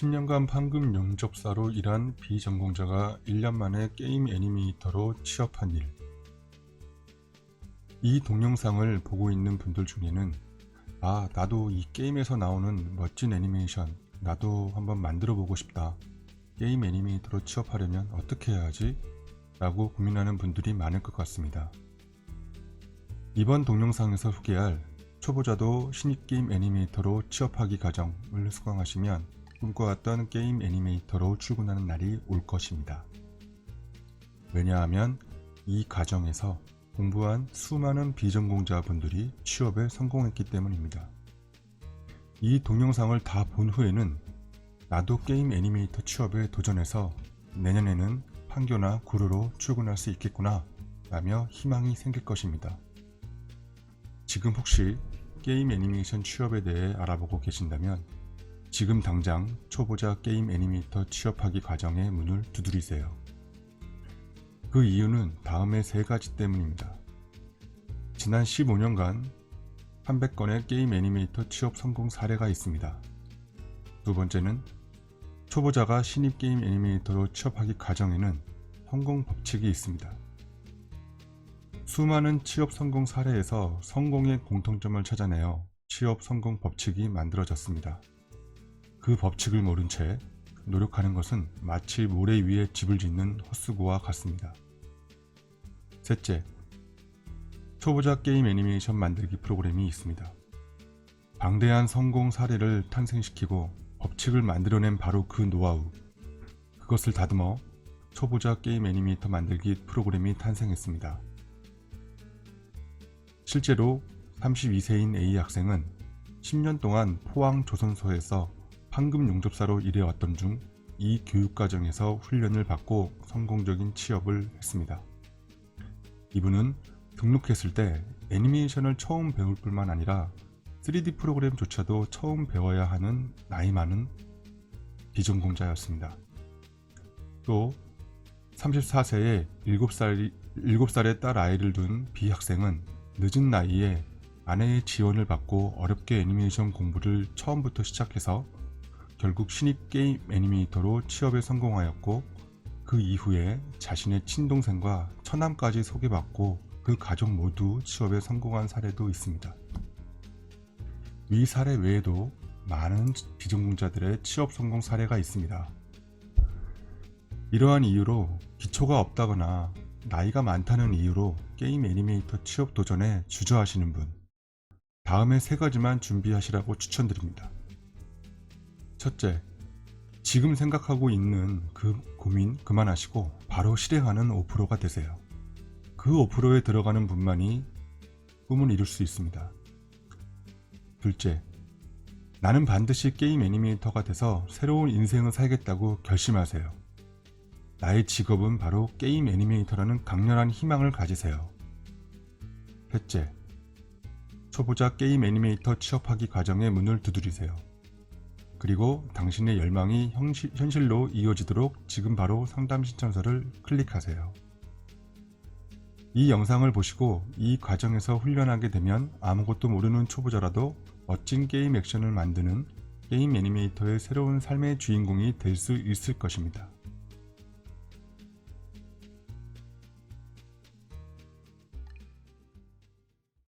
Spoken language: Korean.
10년간 판금 용접사로 일한 비전공자가 1년 만에 게임 애니메이터로 취업한 일. 이 동영상을 보고 있는 분들 중에는 아, 나도 이 게임에서 나오는 멋진 애니메이션 나도 한번 만들어 보고 싶다. 게임 애니메이터로 취업하려면 어떻게 해야 하지? 라고 고민하는 분들이 많을 것 같습니다. 이번 동영상에서 소개할 초보자도 신입 게임 애니메이터로 취업하기 과정을 수강하시면 꿈꿔왔던 게임 애니메이터로 출근하는 날이 올 것입니다. 왜냐하면 이 과정에서 공부한 수많은 비전공자분들이 취업에 성공했기 때문입니다. 이 동영상을 다 본 후에는 나도 게임 애니메이터 취업에 도전해서 내년에는 판교나 구로로 출근할 수 있겠구나 라며 희망이 생길 것입니다. 지금 혹시 게임 애니메이션 취업에 대해 알아보고 계신다면 지금 당장 초보자 게임 애니메이터 취업하기 과정의 문을 두드리세요. 그 이유는 다음의 세 가지 때문입니다. 지난 15년간 300건의 게임 애니메이터 취업 성공 사례가 있습니다. 두 번째는 초보자가 신입 게임 애니메이터로 취업하기 과정에는 성공 법칙이 있습니다. 수많은 취업 성공 사례에서 성공의 공통점을 찾아내어 취업 성공 법칙이 만들어졌습니다. 그 법칙을 모른 채 노력하는 것은 마치 모래 위에 집을 짓는 헛수고와 같습니다. 셋째, 초보자 게임 애니메이션 만들기 프로그램이 있습니다. 방대한 성공 사례를 탄생시키고 법칙을 만들어낸 바로 그 노하우. 그것을 다듬어 초보자 게임 애니메이터 만들기 프로그램이 탄생했습니다. 실제로 32세인 A 학생은 10년 동안 포항 조선소에서 판금 용접사로 일해왔던 중 이 교육과정에서 훈련을 받고 성공적인 취업을 했습니다. 이분은 등록했을 때 애니메이션을 처음 배울 뿐만 아니라 3D 프로그램조차도 처음 배워야 하는 나이 많은 비전공자였습니다. 또 34세의 7살, 7살의 딸 아이를 둔 B 학생은 늦은 나이에 아내의 지원을 받고 어렵게 애니메이션 공부를 처음부터 시작해서 결국 신입 게임 애니메이터로 취업에 성공하였고 그 이후에 자신의 친동생과 처남까지 소개받고 그 가족 모두 취업에 성공한 사례도 있습니다. 위 사례 외에도 많은 비전공자들의 취업 성공 사례가 있습니다. 이러한 이유로 기초가 없다거나 나이가 많다는 이유로 게임 애니메이터 취업 도전에 주저하시는 분, 다음에 세 가지만 준비하시라고 추천드립니다. 첫째, 지금 생각하고 있는 그 고민 그만하시고 바로 실행하는 5%가 되세요. 그 5%에 들어가는 분만이 꿈을 이룰 수 있습니다. 둘째, 나는 반드시 게임 애니메이터가 돼서 새로운 인생을 살겠다고 결심하세요. 나의 직업은 바로 게임 애니메이터라는 강렬한 희망을 가지세요. 셋째, 초보자 게임 애니메이터 취업하기 과정의 문을 두드리세요. 그리고 당신의 열망이 현실, 현실 로 이어지도록 지금 바로 상담 신청서를 클릭하세요. 이 영상을 보시고 이 과정에서 훈련하게 되면 아무것도 모르는 초보자라도 멋진 게임 액션을 만드는 게임 애니메이터의 새로운 삶의 주인공이 될 수 있을 것입니다.